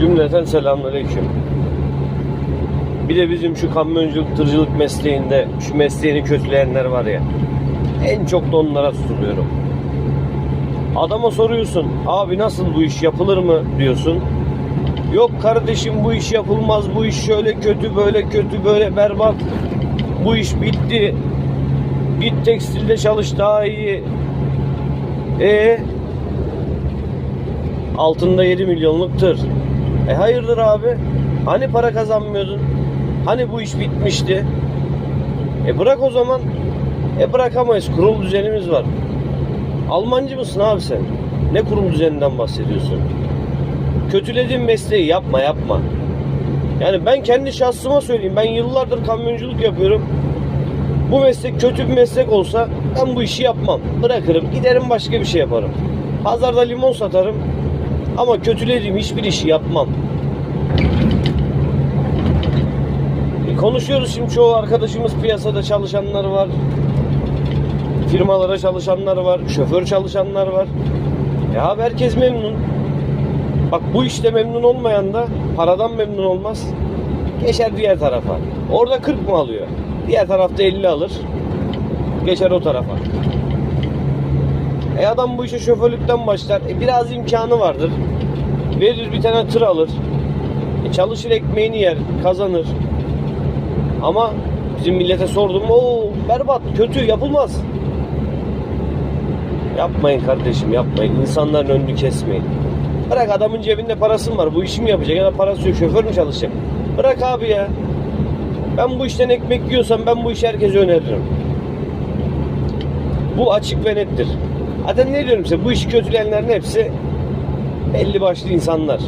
Cümleten selamünaleyküm. Bir de bizim şu kamyonculuk, tırcılık mesleğinde şu mesleğini kötüleyenler var ya. En çok da onlara tutuluyorum. Adama soruyorsun, abi nasıl bu iş yapılır mı diyorsun. Yok kardeşim bu iş yapılmaz, bu iş şöyle kötü, böyle kötü, böyle berbat. Bu iş bitti. Git tekstilde çalış daha iyi. E altında 7 milyonluk tır. E hayırdır abi? Hani para kazanmıyordun? Hani bu iş bitmişti? E bırak o zaman. E bırakamayız. Kurul düzenimiz var. Almancı mısın abi sen? Ne kurum düzeninden bahsediyorsun? Kötülediğin mesleği yapma yapma. Yani ben kendi şahsıma söyleyeyim. Ben yıllardır kamyonculuk yapıyorum. Bu meslek kötü bir meslek olsa ben bu işi yapmam. Bırakırım. Giderim başka bir şey yaparım. Pazarda limon satarım. Ama kötülediğim hiçbir işi yapmam. E, Konuşuyoruz şimdi çoğu arkadaşımız piyasada çalışanlar var. Firmalara çalışanlar var. Şoför çalışanlar var. Ya abi herkes memnun. Bak bu işte memnun olmayan da paradan memnun olmaz. Geçer diğer tarafa. Orada 40 mı alıyor? Diğer tarafta 50 alır. Geçer o tarafa. E adam bu işe şoförlükten başlar. E biraz imkanı vardır. Verir bir tane tır alır. E çalışır ekmeğini yer, kazanır. Ama bizim millete sordum. O berbat, kötü, yapılmaz. Yapmayın kardeşim, yapmayın. İnsanların önünü kesmeyin. Bırak adamın cebinde parası mı var? Bu işi mi yapacak ya da parası yok, şoför mü çalışacak? Bırak abi ya. Ben bu işten ekmek yiyorsam ben bu işi herkese öneririm. Bu açık ve nettir. Zaten ne diyorum size bu işi kötüleyenlerin hepsi belli başlı insanlar.